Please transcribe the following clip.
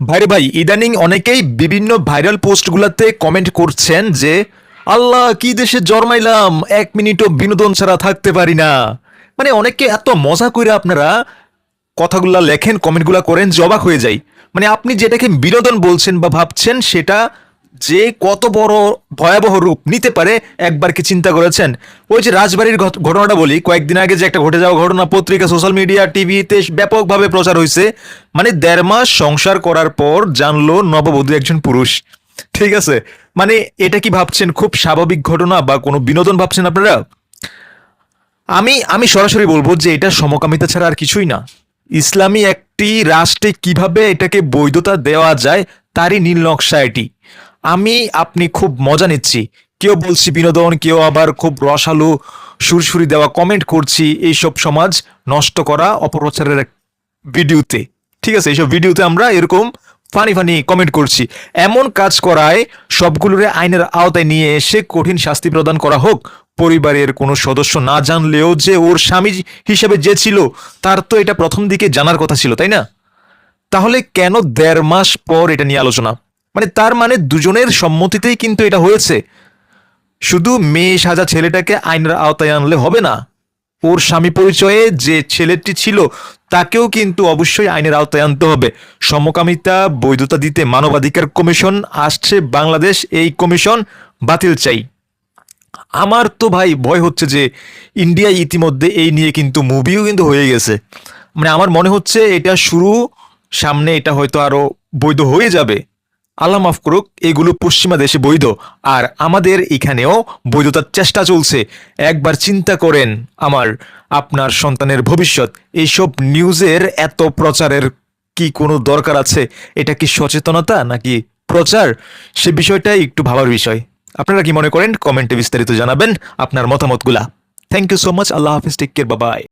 ভাইরে ভাই, ইদানিং অনেকেই বিভিন্ন ভাইরাল পোস্টগুলোতে কমেন্ট করছেন যে, আল্লাহ, কি দেশে জন্মাইলাম? এক মিনিটও বিনোদন ছাড়া থাকতে পারি না। মানে অনেকে এত মজা করে আপনারা কথাগুলা লেখেন কমেন্টগুলা করেন যে অবাক হয়ে যায় মানে আপনি যেটাকে বিনোদন বলছেন বা ভাবছেন, সেটা যে কত বড় ভয়াবহ রূপ নিতে পারে, একবার কি চিন্তা করেছেন? ওই যে রাজবাড়ির ঘট- ঘটনাটা বলি, কয়েকদিন আগে যে একটা ঘটে যাওয়া ঘটনা, পত্রিকা সোশ্যাল মিডিয়া টিভিতে ব্যাপকভাবে প্রচার হয়েছে মানে দেড় মাস সংসার করার পর জানলো নববধূ একজন পুরুষ। ঠিক আছে? মানে এটা কি ভাবছেন, খুব স্বাভাবিক ঘটনা বা কোনো বিনোদন ভাবছেন আপনারা? আমি আমি সরাসরি বলব যে এটা সমকামিতা ছাড়া আর কিছুই না। ইসলামী একটি রাষ্ট্রে কীভাবে এটাকে বৈধতা দেওয়া যায়, তারই নীল নকশা এটি। আমি, আপনি খুব মজা নিচ্ছি। কেউ বলছি বিনোদন, কেউ আবার খুব রসালো, সুরসুরি দেওয়া কমেন্ট করছি এইসব সমাজ নষ্ট করা অপপ্রচারের ভিডিওতে। ঠিক আছে, এইসব ভিডিওতে আমরা এরকম ফানি ফানি কমেন্ট করছি। এমন কাজ করায় সবগুলোরে আইনের আওতায় নিয়ে এসে কঠিন শাস্তি প্রদান করা হোক। পরিবারের কোনো সদস্য না জানলেও যে ওর স্বামী হিসেবে যে ছিল, তার তো এটা প্রথম দিকে জানার কথা ছিল, তাই না? তাহলে কেন দেড় মাস পর এটা নিয়ে আলোচনা? মানে তার মানে দুজনের সম্মতিতেই কিন্তু এটা হয়েছে। শুধু মেয়ে সাজা ছেলেটাকে আইনের আওতায় আনলে হবে না। ওর স্বামী পরিচয়ে যে ছেলেটি ছিল, তাকেও কিন্তু অবশ্যই আইনের আওতায় আনতে হবে। সমকামিতা, বৈধতা দিতে মানবাধিকার কমিশন আসছে বাংলাদেশ, এই কমিশন বাতিল চাই। আমার তো ভাই ভয় হচ্ছে যে ইন্ডিয়া ইতিমধ্যে এই নিয়ে কিন্তু মুভিও কিন্তু হয়ে গেছে। মানে আমার মনে হচ্ছে এটা শুরু, সামনে এটা হয়তো আরও বৈধ হয়ে যাবে। আল্লাহ মাফ করুক, এগুলো পশ্চিমা দেশে বৈধ, আর আমাদের এখানেও বৈধতার চেষ্টা চলছে। একবার চিন্তা করেন আমার, আপনার সন্তানের ভবিষ্যৎ, এইসব নিউজের এত প্রচারের কি কোনো দরকার আছে? এটা কি সচেতনতা নাকি প্রচার? সে বিষয়টাই একটু ভাবার বিষয়। আপনারা কি মনে করেন? কমেন্টে বিস্তারিত জানাবেন আপনার মতামতগুলা। থ্যাংক ইউ সো মাচ আল্লাহ হাফিজ টেক কেয়ার বাবাই